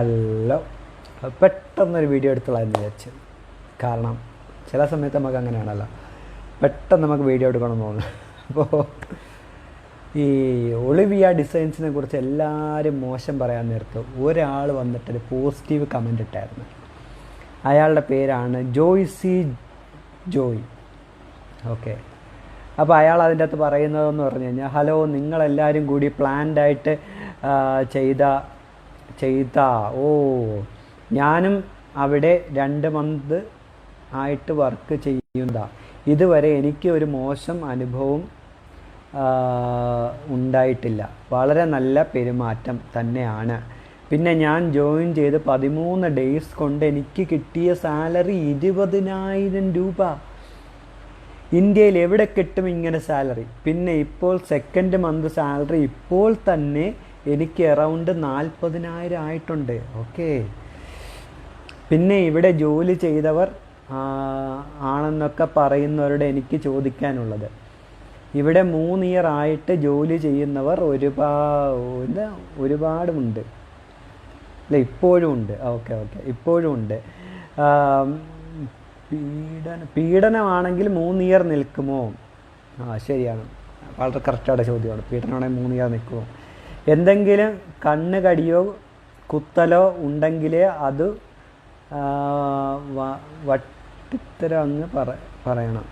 Hello. പെട്ടെന്നൊരു video എടുത്തോളാന്ന് വിചാരിച്ചു. കാരണം ചില സമയത്ത് നമുക്ക് അങ്ങനെയാണല്ലോ. പെട്ടെന്ന് നമുക്ക് വീഡിയോ എടുക്കണം എന്ന് തോന്നുന്നു. അപ്പോൾ ഈ ഒളിവിയ ഡിസൈൻസിനെ കുറിച്ച് എല്ലാവരും മോശം പറയാൻ നേരത്ത് ഒരാൾ വന്നിട്ടൊരു പോസിറ്റീവ് കമന്റ് ഇട്ടായിരുന്നു. അയാളുടെ പേരാണ് ജോയ് സി ജോയ്. ഓക്കെ. അപ്പോൾ അയാൾ അതിന്റെ അകത്ത് പറയുന്നതെന്ന് പറഞ്ഞു കഴിഞ്ഞാൽ ഹലോ നിങ്ങളെല്ലാവരും കൂടി പ്ലാൻഡായിട്ട് ചെയ്ത ചെയ്ത. ഓ ഞാനും അവിടെ രണ്ട് മന്ത് ആയിട്ട് വർക്ക് ചെയ്യുന്ന ഇതുവരെ എനിക്ക് ഒരു മോശം അനുഭവം ഉണ്ടായിട്ടില്ല. വളരെ നല്ല പെരുമാറ്റം തന്നെയാണ്. പിന്നെ ഞാൻ ജോയിൻ ചെയ്ത് പതിമൂന്ന് ഡേയ്സ് കൊണ്ട് എനിക്ക് കിട്ടിയ സാലറി ഇരുപതിനായിരം രൂപ. ഇന്ത്യയിൽ എവിടെ കിട്ടും ഇങ്ങനെ സാലറി പിന്നെ ഇപ്പോൾ സെക്കൻഡ് മന്ത് സാലറി ഇപ്പോൾ തന്നെ എനിക്ക് അറൗണ്ട് നാൽപ്പതിനായിരം ആയിട്ടുണ്ട്. ഓക്കെ പിന്നെ ഇവിടെ ജോലി ചെയ്തവർ ആണെന്നൊക്കെ പറയുന്നവരോട് എനിക്ക് ചോദിക്കാനുള്ളത്. ഇവിടെ മൂന്ന് ഇയർ ആയിട്ട് ജോലി ചെയ്യുന്നവർ ഒരുപാട് ഒരുപാടുമുണ്ട്. അല്ല ഇപ്പോഴും ഉണ്ട്. ഓക്കെ ഓക്കെ ഇപ്പോഴും ഉണ്ട്. പീഡന പീഡനമാണെങ്കിൽ മൂന്ന് ഇയർ നിൽക്കുമോ? ആ ശരിയാണ്. വളരെ കറക്റ്റായിട്ട് ചോദ്യമാണ്. പീഡനമാണെങ്കിൽ മൂന്ന് ഇയർ നിൽക്കുമോ? എന്തെങ്കിലും കണ്ണ് കടിയോ കുത്തലോ ഉണ്ടെങ്കിലേ അത് വട്ടിത്തരങ്ങ് പറ പറയണം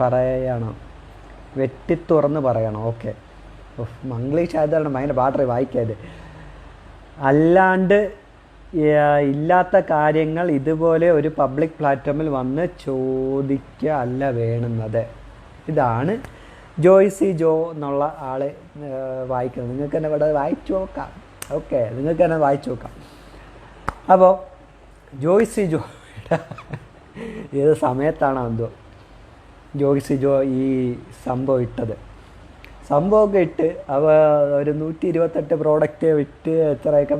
പറയണം. വെട്ടിത്തുറന്ന് പറയണം. ഓക്കെ. മംഗ്ലീഷ് ആയതാണ് ഭയങ്കര പാട്ടറി വായിക്കാത്. അല്ലാണ്ട് ഇല്ലാത്ത കാര്യങ്ങൾ ഇതുപോലെ ഒരു പബ്ലിക് പ്ലാറ്റ്ഫോമിൽ വന്ന് ചോദിക്കുക അല്ല വേണുന്നത്. ഇതാണ് ജോയ്സി ജോ എന്നുള്ള ആൾ വായിക്കുന്നത് നിങ്ങൾക്ക് തന്നെ ഇവിടെ വായിച്ചു നോക്കാം. ഓക്കെ നിങ്ങൾക്ക് തന്നെ വായിച്ചു നോക്കാം. അപ്പോൾ ജോയ്സി ജോ ഏത് സമയത്താണ് എന്തോ ജോയ്സി ജോ ഈ സംഭവം ഇട്ടത്. സംഭവമൊക്കെ ഇട്ട് അവ ഒരു നൂറ്റി ഇരുപത്തെട്ട് പ്രോഡക്റ്റ് വിറ്റ് എത്രയൊക്കെ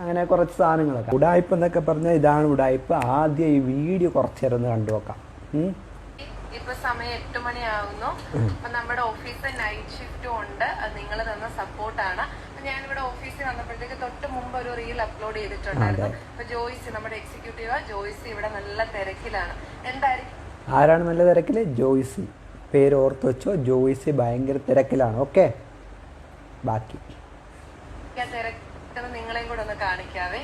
അങ്ങനെ കുറച്ച് സാധനങ്ങളൊക്കെ. ഉടായ്പ എന്നൊക്കെ പറഞ്ഞാൽ ഇതാണ് ഉടായ്പ. ആദ്യം ഈ വീഡിയോ കുറച്ചേരൊന്ന് കണ്ടു നോക്കാം. ഇപ്പൊ സമയം എട്ട് മണിയാവുന്നു. അപ്പൊ നമ്മുടെ ഓഫീസ് നൈറ്റ് ഷിഫ്റ്റും ഉണ്ട്. അത് നിങ്ങൾ തന്ന സപ്പോർട്ടാണ് ഞാൻ ഇവിടെ ഓഫീസിൽ വന്നപ്പോഴത്തേക്ക് തൊട്ട് മുമ്പ് ഒരു റീൽ അപ്ലോഡ് ചെയ്തിട്ടുണ്ടായിരുന്നു. അപ്പൊ ജോയിസ് നമ്മുടെ എക്സിക്യൂട്ടീവ് ജോയിസ് ഇവിടെ നല്ല തിരക്കിലാണ്. എന്തായിരിക്കും ആരാണ് നല്ല തിരക്കിൽ? ജോയിസ്. പേര് ഓർത്ത് വെച്ചോ. ജോയിസ് ഭയങ്കര തിരക്കിലാണ്. ഓക്കെ? ബാക്കി. തിരക്കെന്ന് നിങ്ങളെയും കൂടെ ഒന്ന് കാണിക്കാവേ.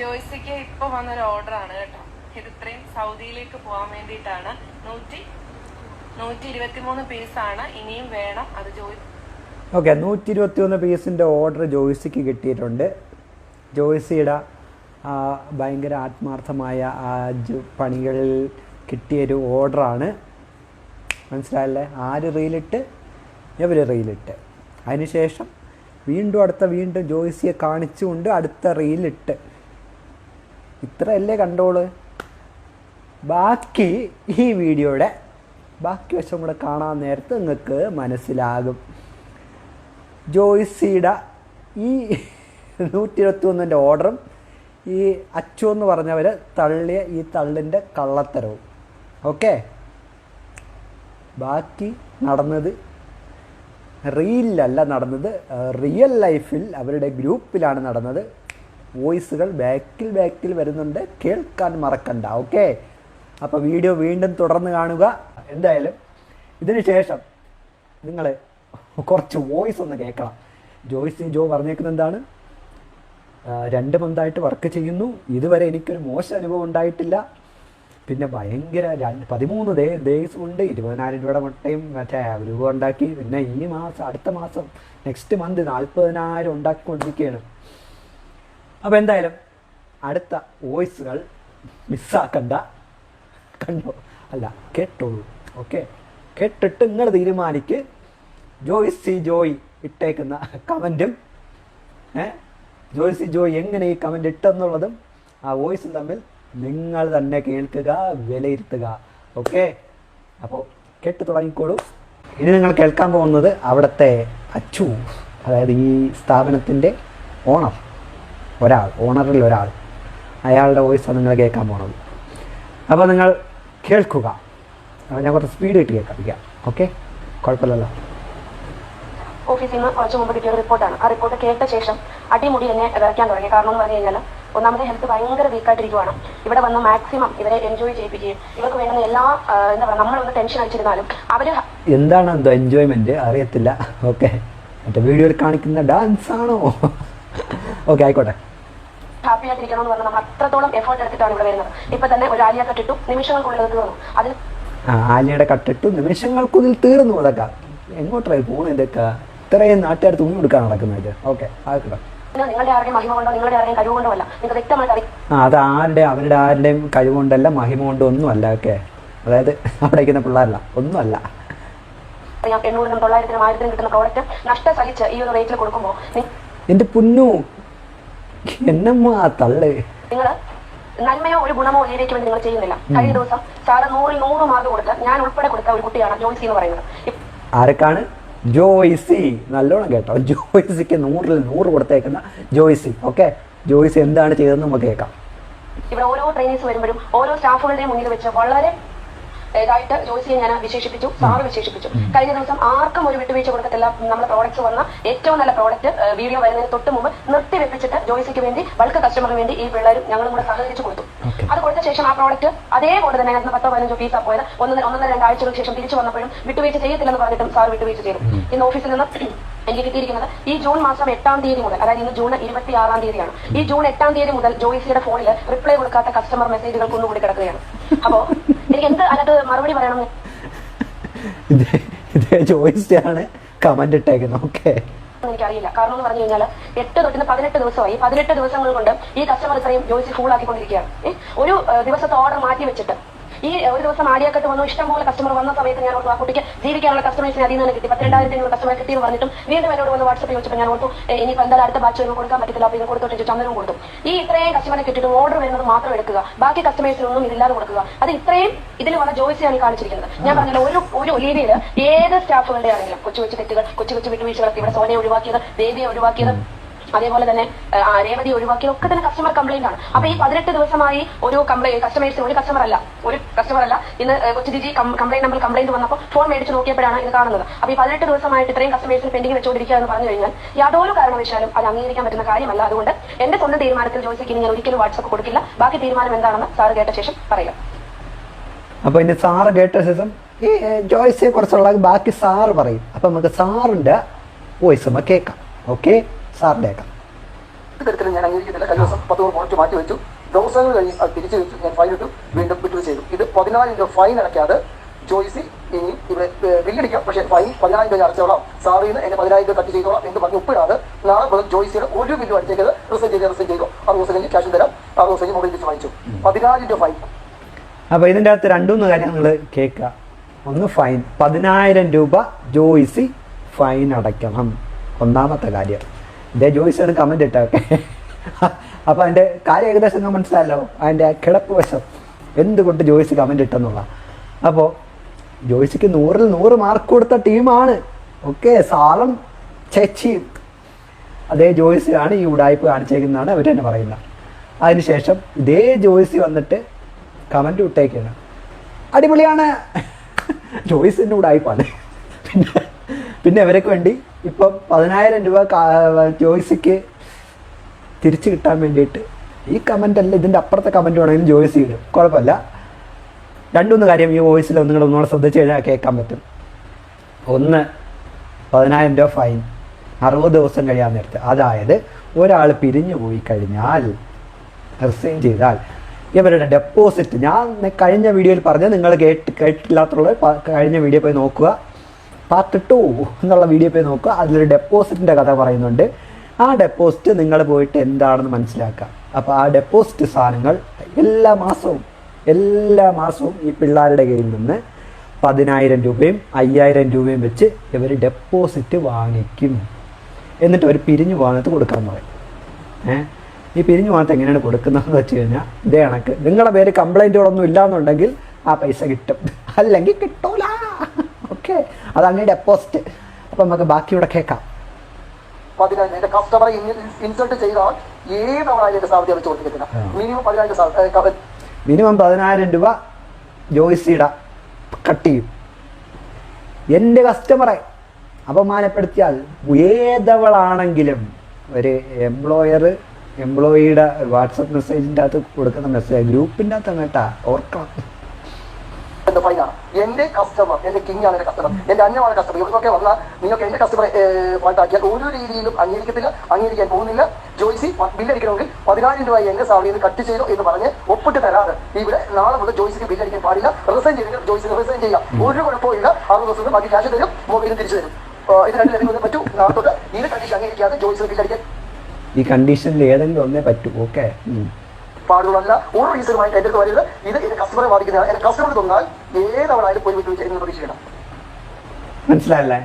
ജോയിസിക്ക് ഇപ്പൊ വന്നൊരു ഓർഡർ ആണ് കേട്ടോ. ഇത് ഇത്രയും സൗദിയിലേക്ക് പോകാൻ വേണ്ടിയിട്ടാണ്. നൂറ്റി നൂറ്റി ഇരുപത്തി മൂന്ന് പീസാണ് ഇനിയും വേണം അത് ജോയി ഓക്കെ നൂറ്റി ഇരുപത്തി ഒന്ന് പീസിന്റെ ഓർഡർ ജോയ്സിക്ക് കിട്ടിയിട്ടുണ്ട്. ജോയ്സിയുടെ ഭയങ്കര ആത്മാർത്ഥമായ ആ പണികളിൽ കിട്ടിയൊരു ഓർഡറാണ് മനസ്സിലായല്ലേ? ആര് റീലിട്ട് ഇവർ റീലിട്ട് അതിനുശേഷം വീണ്ടും അടുത്ത വീണ്ടും ജോയ്സിയെ കാണിച്ചുകൊണ്ട് അടുത്ത റീലിട്ട് ഇത്രയല്ലേ കണ്ടോൾ? ബാക്കി ഈ വീഡിയോയുടെ ബാക്കി വശം കൂടെ കാണാൻ നേരത്ത് നിങ്ങൾക്ക് മനസ്സിലാകും. ജോയ്സിയുടെ ഈ നൂറ്റി ഇരുപത്തി ഒന്നിന്റെ ഓർഡറും ഈ അച്ചു എന്ന് പറഞ്ഞവർ തള്ളിയ ഈ തള്ളിന്റെ കള്ളത്തരവും. ഓക്കെ? ബാക്കി നടന്നത് റീലിലല്ല നടന്നത് റിയൽ ലൈഫിൽ അവരുടെ ഗ്രൂപ്പിലാണ് നടന്നത്. വോയിസുകൾ ബാക്കിൽ ബാക്കിൽ വരുന്നുണ്ട്. കേൾക്കാൻ മറക്കണ്ട. ഓക്കെ? അപ്പോൾ വീഡിയോ വീണ്ടും തുടർന്ന് കാണുക. എന്തായാലും ഇതിന് ശേഷം നിങ്ങൾ കുറച്ച് വോയിസ് ഒന്ന് കേൾക്കണം. ജോയ്സ് ജോ പറഞ്ഞേക്കുന്ന എന്താണ്? രണ്ട് മന്തായിട്ട് വർക്ക് ചെയ്യുന്നു. ഇതുവരെ എനിക്കൊരു മോശം അനുഭവം ഉണ്ടായിട്ടില്ല. പിന്നെ ഭയങ്കര രണ്ട് പതിമൂന്ന് ഡേ ഡേയ്സ് കൊണ്ട് ഇരുപതിനായിരം രൂപയുടെ മുട്ടയും മറ്റേ രൂപ ഉണ്ടാക്കി. പിന്നെ ഈ മാസം അടുത്ത മാസം നെക്സ്റ്റ് മന്ത് നാൽപ്പതിനായിരം ഉണ്ടാക്കിക്കൊണ്ടിരിക്കുകയാണ്. അപ്പോൾ എന്തായാലും അടുത്ത വോയിസുകൾ മിസ്സാക്കണ്ട കണ്ടോ? അല്ല കേട്ടോളൂ. ഓക്കെ കേട്ടിട്ട് നിങ്ങൾ തീരുമാനിക്ക്. ജോയ് സി ജോയ് ഇട്ടേക്കുന്ന കമന്റും ജോയ് സി ജോയ് എങ്ങനെ ഈ കമന്റ് ഇട്ടെന്നുള്ളതും ആ വോയിസും തമ്മിൽ നിങ്ങൾ തന്നെ കേൾക്കുക വിലയിരുത്തുക. ഓക്കെ അപ്പോൾ കേട്ട് തുടങ്ങിക്കോളൂ. ഇനി നിങ്ങൾ കേൾക്കാൻ പോകുന്നത് അവിടുത്തെ അച്ചു അതായത് ഈ സ്ഥാപനത്തിന്റെ ഓണർ ഒരാൾ ഓണറിൽ ഒരാൾ. അയാളുടെ വോയിസാണ് നിങ്ങൾ കേൾക്കാൻ പോണത്. അപ്പോൾ നിങ്ങൾ കേൾക്കുക. അപ്പോൾ ഞാൻ കുറച്ച് സ്പീഡ് ഇട്ട് കേൾക്കാം. ഓക്കെ കുഴപ്പമില്ലല്ലോ. ഓഫീസിൽ നിന്ന് കുറച്ച് മുമ്പ് കിട്ടിയ ഒരു റിപ്പോർട്ടാണ്. ആ റിപ്പോർട്ട് കേട്ട ശേഷം അടിമുടി എന്നെ വിറയ്ക്കാൻ തുടങ്ങി. കാരണം എന്ന് പറഞ്ഞു കഴിഞ്ഞാൽ ഒന്നാമത്തെ ഹെൽത്ത് ഭയങ്കര വീക്കായിട്ടിരിക്കുവാണ് ഇവിടെ വന്ന് മാക്സിമം ഇവരെ എൻജോയ് ചെയ്യിപ്പിക്കുകയും ഇവർക്ക് വേണ്ടുന്ന എല്ലാ എന്താ പറയുക നമ്മളൊന്ന് ടെൻഷൻ അടിച്ചിരുന്നാലും അവർ എന്താണ് എന്തോ എൻജോയ്മെന്റ് അറിയത്തില്ല. ഓക്കെ മറ്റേ വീഡിയോയിൽ കാണിക്കുന്ന ഡാൻസ് ആണോ? ഓക്കെ ആയിക്കോട്ടെ. ഹാപ്പി ആയിട്ടിരിക്കണം എന്ന് പറഞ്ഞാൽ നമ്മൾ അത്രത്തോളം എഫേർട്ട് എടുത്തിട്ടാണ് ഇവിടെ വരുന്നത്. ഇപ്പൊ തന്നെ ഒരു ആലിയ കട്ടിട്ടു നിമിഷങ്ങൾക്കുള്ളിൽ തീർന്നു. അതിൽ ആലിയുടെ കട്ടിട്ടു നിമിഷങ്ങൾക്കുള്ളിൽ തീർന്നു അതൊക്കെ എങ്ങോട്ടായി പോകുന്നു ഇതൊക്കെ? ഇത്രയും നാട്ടുകാർ തുണി കൊടുക്കാൻ നടക്കുന്നത്. ഓക്കെ ആയിക്കോട്ടെ. നിങ്ങളുടെ ആരുടെയും മഹിമ കൊണ്ടോ നിങ്ങളുടെ ആരുടെയും കഴിവ് കൊണ്ടോ അല്ല. നിങ്ങൾക്ക് വ്യക്തമായിട്ട് അറിയാം. ആ അത് ആരുടെ അവരുടെ ആരുടെയും കഴിവുകൊണ്ടല്ല മഹിമ കൊണ്ടോ ഒന്നും അല്ല ഓക്കെ. അതായത് അവിടെ ഇരിക്കുന്ന പിള്ളേരല്ല ഒന്നുമല്ല. അല്ല എണ്ണൂറിനും തൊള്ളായിരത്തിനും ആയിരത്തിനും കിട്ടുന്ന പ്രോഡക്റ്റ് നഷ്ടം സഹിച്ച് ഈ ഒരു റേറ്റിൽ കൊടുക്കുമ്പോൾ എന്റെ പുന്നു എന്നമ്മ തള്ള്. നിങ്ങൾ നന്മയോ ഒരു ഗുണമോ ഇതിലേക്ക് വേണ്ടി നിങ്ങൾ ചെയ്യുന്നില്ല. കഴിഞ്ഞ ദിവസം സാറ് നൂറിൽ നൂറ് മാർക്ക് കൊടുത്ത ഞാൻ ഉൾപ്പെടെ കൊടുത്ത ഒരു കുട്ടിയാണ് ജോയിസി എന്ന് പറയുന്നത്. ആരൊക്കാണ്? ജോയ്സി നല്ലോണം കേട്ടോ. ജോയ്സിക്ക് നൂറിൽ നൂറ് കൊടുത്തേക്കുന്ന ജോയ്സി ഓക്കെ? ജോയ്സി എന്താണ് ചെയ്തതെന്ന് നമുക്ക് കേൾക്കാം. ഇവിടെ ഓരോ ട്രെയിനീസ് വരുമ്പോഴും ഓരോ സ്റ്റാഫുകളുടെയും മുന്നിൽ വെച്ച് വളരെ ഇതായിട്ട് ജോയിസിനെ ഞാൻ വിശേഷിപ്പിച്ചു സാറ് വിശേഷിപ്പിച്ചു. കഴിഞ്ഞ ദിവസം ആർക്കും ഒരു വിട്ടുവീഴ്ച കൊടുക്കത്തില്ല. നമ്മുടെ പ്രോഡക്ട്സ് വന്ന ഏറ്റവും നല്ല പ്രോഡക്റ്റ് വീഡിയോ വരുന്നതിന് തൊട്ട് മുമ്പ് നിർത്തി വെപ്പിച്ചിട്ട് ജോയിസിക്ക് വേണ്ടി ബൾക്ക് കസ്റ്റമറിന് വേണ്ടി ഈ പിള്ളേരും ഞങ്ങളും കൂടെ സഹകരിച്ചു കൊടുത്തു. അത് കൊടുത്ത ശേഷം ആ പ്രോഡക്റ്റ് അതേപോലെ തന്നെ അതിനകത്ത് പത്തോ പതിനഞ്ചോ പീസാ പോയത് ഒന്നര ഒന്നര രണ്ടാഴ്ചകൾക്ക് ശേഷം തിരിച്ചു വന്നപ്പോഴും വിട്ടുവീഴ്ച ചെയ്യത്തില്ലെന്ന് പറഞ്ഞിട്ടും സാർ വിട്ടുവീഴ്ച ചെയ്തു. ഇന്ന് ഓഫീസിൽ നിന്ന് എനിക്ക് കിട്ടിയിരിക്കുന്നത് ഈ ജൂൺ മാസം എട്ടാം തീയതി മുതൽ അതായത് ഇന്ന് ജൂൺ ഇരുപത്തി ആറാം തീയതിയാണ്. ഈ ജൂൺ എട്ടാം തീയതി മുതൽ ജോയിസിയുടെ ഫോണിൽ റിപ്ലൈ കൊടുക്കാത്ത കസ്റ്റമർ മെസ്സേജുകൾ കുന്നുകൂടി കിടക്കുകയാണ്. അപ്പോ എനിക്ക് എന്ത് അതിനകത്ത് മറുപടി പറയണം ഇത് ഇത് ജോയ്സിയാണ് കമന്റ് ഇട്ടേക്കുന്നത് ഓക്കെ. എനിക്കറിയില്ല. കാരണം എന്ന് പറഞ്ഞു കഴിഞ്ഞാൽ എട്ട് തൊട്ടിന് പതിനെട്ട് ദിവസമായി പതിനെട്ട് ദിവസങ്ങൾ കൊണ്ട് ഈ കസ്റ്റമർ ഇത്രയും ജോലി ഫുൾ ആക്കിക്കൊണ്ടിരിക്കുകയാണ്. ഒരു ദിവസത്തെ ഓർഡർ മാറ്റി വെച്ചിട്ട് ഈ ഒരു ദിവസം ആടിയാക്കട്ട് വന്നു. ഇഷ്ടംപോലെ കസ്റ്റമർ വന്ന സമയത്ത് ഞാൻ ഓർത്തു ആ കുട്ടിക്ക് ജീവിക്കാനുള്ള കസ്റ്റമേഴ്സിന് അതിൽ നിന്ന് കിട്ടി. പത്തിരണ്ടായിരത്തി അഞ്ഞൂറ് കസ്റ്റമർ കിട്ടി എന്ന് പറഞ്ഞിട്ടും വീണ്ടും എന്നോട് വന്ന് വാട്സപ്പ് ചോദിച്ചപ്പോൾ ഞാൻ ഓർത്തു ഇനി എന്തായാലും അടുത്ത ബാച്ച് ഒന്നും കൊടുക്കാൻ പറ്റത്തില്ല. അപ്പോൾ ഇത് കൊടുത്തോട്ട് ചന്ദ്രനും കൊടുത്തു. ഈ ഇത്രയും കസ്റ്റമറെ കിട്ടിയിട്ട് ഓർഡർ വരുന്നത് മാത്രം എടുക്കുക. ബാക്കി കസ്റ്റമേഴ്സിനൊന്നും ഇതില്ലാതെ കൊടുക്കുക. അത് ഇത്രയും ഇതിൽ വന്ന ജോയിസിയാണ് കാണിച്ചിരിക്കുന്നത്. ഞാൻ പറഞ്ഞല്ലോ ഒരു ഒരു ഒലീവിയിൽ ഏത് സ്റ്റാഫുകളുടെ ആണെങ്കിലും കൊച്ചു കൊച്ചു തെറ്റുകൾ കൊച്ചു കൊച്ചു വിട്ടുവീഴ്ചകളൊക്കെ ഇവിടെ സോനയെ ഒഴിവാക്കിയത് ദേവിയെ ഒഴിവാക്കിയത് അതേപോലെ തന്നെ രേവതി ഒഴിവാക്കി ഒക്കെ തന്നെ കസ്റ്റമർ കംപ്ലൈന്റ് ആണ്. അപ്പൊ ഈ പതിനെട്ട് ദിവസമായി ഒരു കംപ്ലൈന്റ് കസ്റ്റമേഴ്സിന് ഒരു കസ്റ്റമർ അല്ല ഒരു കസ്റ്റമർ അല്ല. ഇന്ന് കൊച്ചിജി കംപ്ലൈന്റ് നമ്പർ കംപ്ലൈന്റ് വന്നപ്പോൾ ഫോൺ മേടിച്ച് നോക്കിയപ്പോഴാണ് ഇത് കാണുന്നത്. അപ്പൊ ഈ പതിനെട്ട് ദിവസമായിട്ട് ഇത്രയും കസ്റ്റമേഴ്സിന് പെൻഡിങ് വെച്ചുകൊണ്ടിരിക്കുക എന്ന് പറഞ്ഞു കഴിഞ്ഞാൽ യാതൊരു കാരണവശാലും അത് അംഗീകരിക്കാൻ പറ്റുന്ന കാര്യമല്ല. അതുകൊണ്ട് എന്റെ സ്വന്തം തീരുമാനത്തിൽ ജോയിസിക്ക് ഞാൻ ഒരിക്കലും വാട്സപ്പ് കൊടുക്കില്ല. ബാക്കി തീരുമാനം എന്താണെന്ന് സാറ് കേട്ട ശേഷം പറയാം. അപ്പൊ ഇനി സാറ് കേട്ട ശേഷം ഈ ജോയ്സിനെ കുറിച്ചുള്ള ബാക്കി സാറ് പറയും. അപ്പൊ നമുക്ക് സാറിന്റെ വോയിസ് കേൾക്കാം. ഓക്കെ? സാറിന്റെ കേൾക്കാം തരത്തിലും ഞാൻ അംഗീകരിക്കുന്നില്ല. കഴിഞ്ഞ ദിവസം പത്ത് മാറ്റി വെച്ചു. ദിവസങ്ങൾ കഴിഞ്ഞ് അത് തിരിച്ചു വെച്ചു. ഞാൻ ഫൈൻ ഇട്ടു. വീണ്ടും വിട്ടു ചെയ്തു. ഇത് പതിനായിരം രൂപ ഫൈൻ അടയ്ക്കാതെ ജോയിസി ഇനി ഇവിടെ ബില്ലടിക്കാം. പക്ഷേ ഫൈൻ പതിനായിരം രൂപ അടച്ചോളാം. സാറിൽ നിന്ന് എന്നെ പതിനായിരം രൂപ കട്ട് ചെയ്തോളാം എന്ന് പറഞ്ഞ് ഒപ്പിടാതെ നാളെ മുതൽ ജോയിസിയുടെ ഒരു ബില്ലും അടിച്ചേക്കത് റിസൈൻ ചെയ്ത് റിസൈൻ ചെയ്തു. ആറ് ദിവസം കഴിഞ്ഞ് ക്യാഷ് തരാം. ആറ് ദിവസം കഴിഞ്ഞ് മൊബൈൽ തിരിച്ച് വാങ്ങിച്ചു. പതിനായിരം രൂപ ഫൈൻ അപ്പൊ ഇതിന്റെ അകത്ത് രണ്ടുമൂന്ന് കാര്യങ്ങൾ കേൾക്കുക. ഒന്ന് ഫൈൻ പതിനായിരം രൂപ ജോയിസി ഫൈൻ അടയ്ക്കണം. ഒന്നാമത്തെ കാര്യം. ഇതേ ജോയിസാണ് കമന്റ് ഇട്ടൊക്കെ അപ്പോൾ അതിന്റെ കാര്യം ഏകദേശം നിങ്ങൾ മനസ്സിലായല്ലോ. അതിന്റെ കിടപ്പ് വശം. എന്തുകൊണ്ട് ജോയിസ് കമന്റ് ഇട്ടെന്നുള്ള. അപ്പോൾ ജോയിസിക്ക് നൂറിൽ നൂറ് മാർക്ക് കൊടുത്ത ടീമാണ് ഓക്കെ സാളം ചേച്ചിയും അതേ ജോയിസിയാണ് ഈ ഉടായ്പ കാണിച്ചേക്കുന്നതാണ് അവർ തന്നെ പറയുന്നത്. അതിനുശേഷം ഇതേ ജോയിസി വന്നിട്ട് കമന്റ് വിട്ടേക്കാണ് അടിപൊളിയാണ്. ജോയിസിന്റെ ഉടായ്പാണ്. പിന്നെ പിന്നെ അവരൊക്കെ വേണ്ടി ഇപ്പം പതിനായിരം രൂപ ജോയ്സിക്ക് തിരിച്ചു കിട്ടാൻ വേണ്ടിയിട്ട് ഈ കമന്റ് അല്ല ഇതിന്റെ അപ്പുറത്തെ കമന്റ് വേണമെങ്കിലും ജോയ്സ് ഇടും. കുഴപ്പമില്ല. രണ്ടുമൂന്ന് കാര്യം ഈ വോയിസിൽ നിങ്ങൾ ഒന്നുകൂടെ ശ്രദ്ധിച്ചു കഴിഞ്ഞാൽ കേൾക്കാൻ പറ്റും. ഒന്ന് പതിനായിരം രൂപ ഫൈൻ അറുപത് ദിവസം കഴിയാൻ നേരത്തെ. അതായത് ഒരാൾ പിരിഞ്ഞു പോയി കഴിഞ്ഞാൽ റിസൈൻ ചെയ്താൽ ഇവരുടെ ഡെപ്പോസിറ്റ് ഞാൻ കഴിഞ്ഞ വീഡിയോയിൽ പറഞ്ഞ നിങ്ങൾ കേട്ട് കേട്ടില്ലാത്തുള്ള കഴിഞ്ഞ വീഡിയോ പോയി നോക്കുക. പാർട്ട് ടു എന്നുള്ള വീഡിയോ പോയി നോക്കുക. അതിലൊരു ഡെപ്പോസിറ്റിന്റെ കഥ പറയുന്നുണ്ട്. ആ ഡെപ്പോസിറ്റ് നിങ്ങൾ പോയിട്ട് എന്താണെന്ന് മനസ്സിലാക്കുക. അപ്പോൾ ആ ഡെപ്പോസിറ്റ് സാധനങ്ങൾ എല്ലാ മാസവും എല്ലാ മാസവും ഈ പിള്ളേരുടെ കയ്യിൽ നിന്ന് പതിനായിരം രൂപയും അയ്യായിരം രൂപയും വെച്ച് ഇവർ ഡെപ്പോസിറ്റ് വാങ്ങിക്കും. എന്നിട്ട് അവർ പിരിഞ്ഞു പോകാനത്ത് കൊടുക്കാൻ പറയും. ഏഹ് ഈ പിരിഞ്ഞു പോകാനത്ത് എങ്ങനെയാണ് കൊടുക്കുന്നതെന്ന് വെച്ച് കഴിഞ്ഞാൽ ഇതേ കണക്ക്. നിങ്ങളുടെ പേര് കംപ്ലൈന്റുകളൊന്നും ഇല്ലാന്നുണ്ടെങ്കിൽ ആ പൈസ കിട്ടും. അല്ലെങ്കിൽ കിട്ടൂല. ഓക്കെ അത് അങ്ങനെ ഡെപ്പോസിറ്റ് അപ്പം നമുക്ക് ബാക്കിയൂടെ കേൾക്കാം. പതിനായിരം എന്റെ കസ്റ്റമറെ ഇൻസൾട്ട് ചെയ്താൽ ഏതവണായാലും സാധ്യത മിനിമം പതിനായിരം മിനിമം പതിനായിരം രൂപ ജോയിസിയുടെ കട്ട് ചെയ്യും. എന്റെ കസ്റ്റമറെ അപമാനപ്പെടുത്തിയാൽ ഏതവളാണെങ്കിലും ഒരു എംപ്ലോയർ എംപ്ലോയിയുടെ വാട്സപ്പ് മെസ്സേജിന്റെ അകത്ത് കൊടുക്കുന്ന മെസ്സേജ് ഗ്രൂപ്പിന്റെ അകത്ത് കേട്ടാ ഓർക്കണം. എന്റെ ഫൈനാണ് എന്റെ കസ്റ്റമർ എന്റെ കിങ് ആണ് എന്റെ കസ്റ്റമർ എന്റെ അന്യമാണ് കസ്റ്റമർ ഇവർക്കൊക്കെ വന്നാൽ നിങ്ങൾക്ക് എന്റെ കസ്റ്റമറെ പാട്ടാക്കിയാൽ ഒരു രീതിയിലും അംഗീകരിക്കത്തില്ല അംഗീകരിക്കാൻ പോകുന്നില്ല. ജോയ്സി ബില്ലടിക്കണമെങ്കിൽ പതിനായിരം രൂപ എന്റെ സാലറിയിൽ കട്ട് ചെയ്തു എന്ന് പറഞ്ഞ് ഒപ്പിട്ട് തരാതെ ഇവിടെ നാളെ മുതൽ ജോയ്സിക്ക് ബില്ലടിക്കാൻ പാടില്ല. റിസൈൻ ചെയ്തെങ്കിൽ ജോയ്സിന് റിസൈൻ ചെയ്യാം. ഒരു കുഴപ്പമില്ല അറുപത് ദിവസം ബാക്കി ക്യാഷ് തരും മൊബൈലും തിരിച്ചു തരും. ഇത് രണ്ട് ലഭിക്കുന്നേ പറ്റൂ. നാളെ തൊട്ട് ഈ കണ്ടീഷൻ അംഗീകരിക്കാതെ ജോയ്സിന് ബില്ലടിക്കാൻ ഈ കണ്ടീഷനിൽ ഏതെങ്കിലും ഒന്നേ പറ്റൂ. ഓക്കെ പാടുകളല്ല. ഒരു റീസണുമായിട്ട് എന്റെ അടുത്ത് വരരുത്. ഇത് എന്റെ കസ്റ്റമറെ ബാധിക്കുന്നതാണ്. എന്റെ കസ്റ്റമർ തന്നാൽ ഏതവളായാലും പോയി വിട്ടു എന്ന് പ്രതീക്ഷിക്കണം മനസ്സിലായല്ലേ?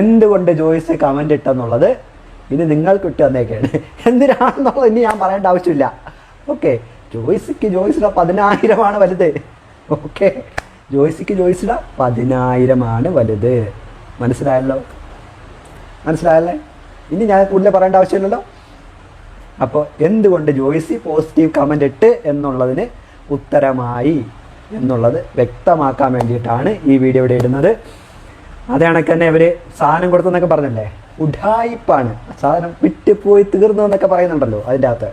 എന്തുകൊണ്ട് ജോയിസ് കമന്റ് ഇട്ടെന്നുള്ളത് ഇനി നിങ്ങൾക്ക് ഇട്ട് തന്നേക്കാണ് എന്തിനാണെന്നുള്ളത് ഇനി ഞാൻ പറയേണ്ട ആവശ്യമില്ല. ഓക്കെ ജോയ്സിക്ക് ജോയിസിട പതിനായിരമാണ് വലുത്. ഓക്കെ ജോയ്സിക്ക് ജോയിസിട പതിനായിരമാണ് വലുത്. മനസ്സിലായല്ലോ? മനസ്സിലായല്ലേ? ഇനി ഞാൻ കൂടുതൽ പറയേണ്ട ആവശ്യമില്ലല്ലോ? അപ്പോൾ എന്തുകൊണ്ട് ജോയ്സി പോസിറ്റീവ് കമന്റ് ഇട്ട് എന്നുള്ളതിന് ഉത്തരമായി എന്നുള്ളത് വ്യക്തമാക്കാൻ വേണ്ടിയിട്ടാണ് ഈ വീഡിയോ ഇവിടെ ഇടുന്നത്. അതേ തന്നെ ഇവർ സാധനം കൊടുത്തെന്നൊക്കെ പറഞ്ഞല്ലേ? ഉഡായിപ്പാണ് സാധനം വിട്ടുപോയി തീർന്നു എന്നൊക്കെ പറയുന്നുണ്ടല്ലോ അതിന്റെ അകത്ത്.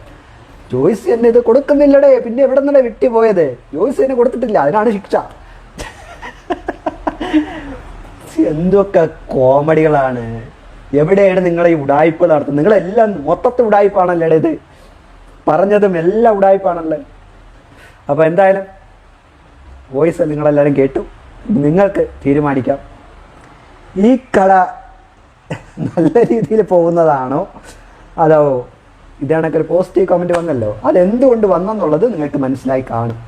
ജോയ്സ് എന്നെ ഇത് കൊടുക്കുന്നില്ലടേ പിന്നെ എവിടെ വിട്ടി വിറ്റുപോയത്? ജോയ്സ് എന്നെ കൊടുത്തിട്ടില്ല അതിനാണ് ശിക്ഷ. എന്തൊക്കെ കോമഡികളാണ്. എവിടെയാണ് നിങ്ങളെ ഈ ഉടായ്പ നടത്തുന്നത്? നിങ്ങളെല്ലാം മൊത്തത്തിൽ ഉടായ്പാണല്ലേ ഇത്? പറഞ്ഞതും എല്ലാം ഉടായ്പാണല്ലേ? അപ്പോൾ എന്തായാലും വോയിസ് നിങ്ങളെല്ലാവരും കേട്ടു. നിങ്ങൾക്ക് തീരുമാനിക്കാം. ഈ കട നല്ല രീതിയിൽ പോകുന്നതാണോ? അതോ ഇതാണൊക്കെ ഒരു പോസിറ്റീവ് കമന്റ് വന്നല്ലോ? അതെന്തുകൊണ്ട് വന്നെന്നുള്ളത് നിങ്ങൾക്ക് മനസ്സിലായി കാണും.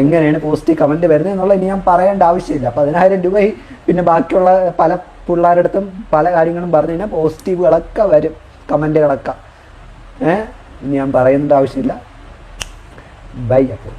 എങ്ങനെയാണ് പോസിറ്റീവ് കമന്റ് വരുന്നത് എന്നുള്ളത് ഇനി ഞാൻ പറയേണ്ട ആവശ്യമില്ല. പതിനായിരം രൂപ പിന്നെ ബാക്കിയുള്ള പല പിള്ളേരുടെ അടുത്തും പല കാര്യങ്ങളും പറഞ്ഞു കഴിഞ്ഞാൽ പോസിറ്റീവുകളൊക്കെ വരും. കമന്റുകളൊക്കെ ഏഹ് ഞാൻ പറയേണ്ട ആവശ്യമില്ല. ബൈ അപ്പോൾ.